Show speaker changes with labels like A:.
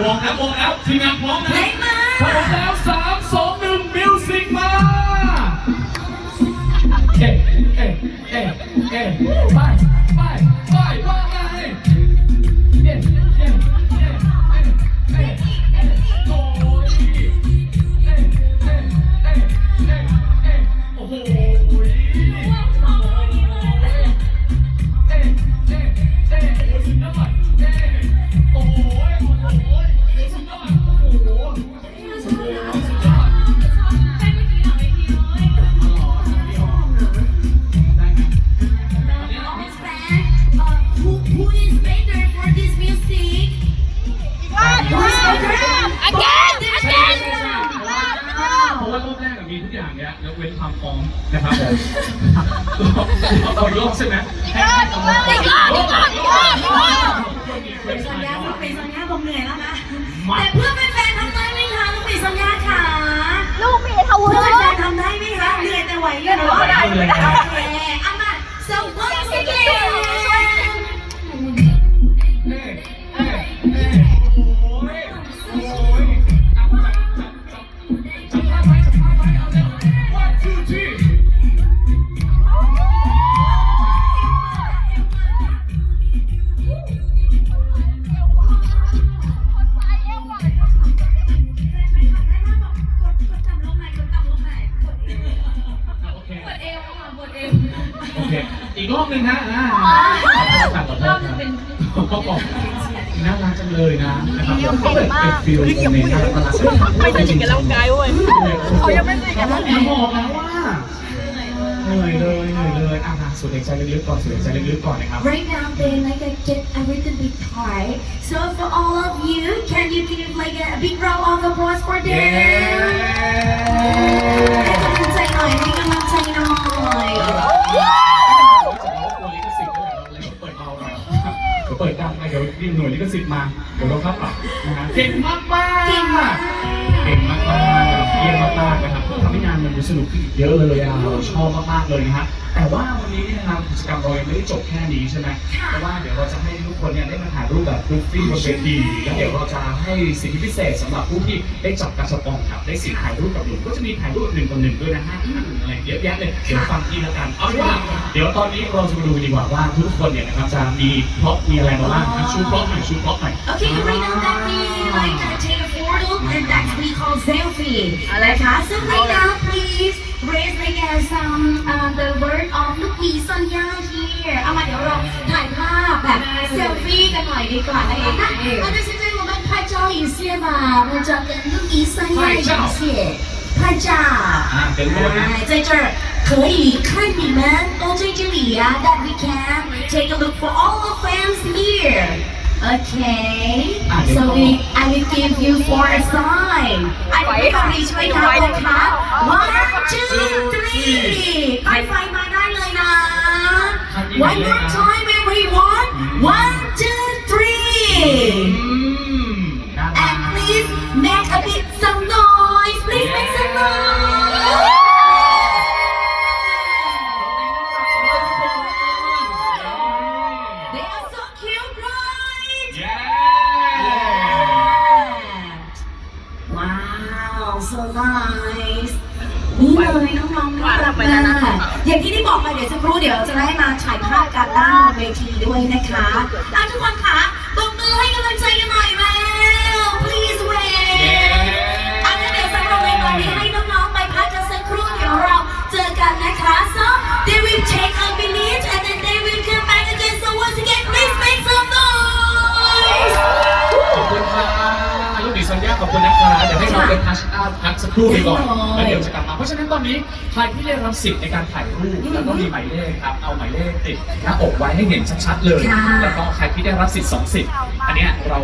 A: วงแล้ววงแล้วทีมงานพร้อม
B: เพล
A: นะ
B: งมา
A: พร้อมแล้วสามสองหนึ่งมิวสิกมาเอ๊ะเอ๊ะเอ๊ะเอ๊ะไปไปไปว่าไง
B: who who is better for this music? Who is better?
C: Again!
A: ใช่ใช่ใช่เพราะว่าเพราะว่ารอบแรกอะมีทุกอย่างเนี่ยยกเว้นความพร้อมนะครับผมเราโยกใช่ไหมให้ให้กำลังใจ
C: อีกรอบอีกรอบอีกรอบอีกรอบ
B: เป็นสัญญาลูกเป็นสัญญาผมเหนื่อยแล้วนะแต่เพื่อนแฟนๆทำได้ไหมคะลูกเป็นสัญญาค่ะ
C: ลูกมีทวุ
B: เพื่อน
C: ฒิ
B: แฟนๆทำได้ไหมคะ เหนื่อยแต่ไหวอยู่เนาะโอเค อ
A: บหนึ่งนะอ่าขอโทษครับเขาบอกน่ารักจังเลยนะนะครับเขาเป็เป็นฟิลในน่ารักน่ารัก
C: ไม่สนิทกับร่างกายเว้ยเขายังไม่สนิทกับร่างกาย
A: บอกแล้วว่าเหนื่อยเลยเหนื่อยเลยอะมาสูดหายใจลึกๆก่อนสูดหายใจลึกๆก่อนนะครับ
B: Right now, they like I get a little bit tired. So for all of you, can you give like a big round of applause for them?
A: เดี๋ยวเราเข้าปรับนะฮะเก่งมากมาก
B: เก่งมาก
A: เก่งมากมากเยี่ยมมากมากนะครับทำให้งานมันดูสนุกขึ้นอีกเยอะเลยอะเราชอบมากๆเลยนะฮะแต่ว่าวันนี้เนี่ยนะครับกิจกรรมเรายังไม่ได้จบแค่นี้ใช่ไหมเพราะว่าเดี๋ยวเราจะให้ทุกคนเนี่ยได้มาถ่ายรูปแบบกรุ๊ปฟี่บนเวทีแล้วเดี๋ยวเราจะให้สิทธิพิเศษสำหรับผู้ที่ได้จับกระสปองครับได้สิทธิ์ถ่ายรูปกับหนุ่มก็จะมีถ่ายรูปหนึ่งต่อหนึ่งด้วยนะฮะอะไรเยอะแยะเลยเดี๋ยวฟังพี่แล้วกันเอาเป็นว่าเดี๋ยวตอนนี้เราจะมาดูดีกว่าว่าทุกคนเนี่ยนะครับจะมีพร็อพมีอะไรมาบ้างนะชูพร็อพหน่อยชูพร็อพหน่อย
B: Okay, right now that we like uh, take a photo and that we call selfie. นะคะ So right now please raise like uh, some uh, the word of ลูกหมีสัญญา here เอามาเดี๋ยวเราถ่ายภาพแบบเซลฟี่กันหน่อยดีกว่านะคะ那那就现在我们拍照一下吧，拍照跟ลูกหมีสัญญา一起拍照。
A: อ่าเป็นตัวนะ
B: 哎，在这儿可以看你们都在这里呀、That we can take a look for all the fans here. Okay.
A: อ่ะเดี๋ยว
B: So
A: ขอ
B: we I will give you for a sign. อันนี้ตรงนี้ช่วยทำนะคะ One two three ไฟไฟมาได้เลยนะ One more time everyone. One Wow, so nice. นี่เลยน้องๆน่ารักมากอย่างที่ได้บอกไปเดี๋ยวสักครู่เดี๋ยวเราจะได้มาถ่ายภาพกันด้านบนเวทีด้วยนะคะอะทุกคนคะตบมือให้กำลังใจกันหน่อยแล้
A: ครู่ไปก่อนแล้วเดี๋ยวจะกลับมาเพราะฉะนั้นตอนนี้ใครที่ได้รับสิทธิ์ในการถ่ายรูปแล้วก็มีหมายเลขครับเอาหมายเลขติดหน้าอกไว้ให้เห็นชัดๆเลย
B: ค่ะ
A: แล้วก็ใครที่ได้รับสิทธิ์สองสิทธิ์อันเนี้ยเรา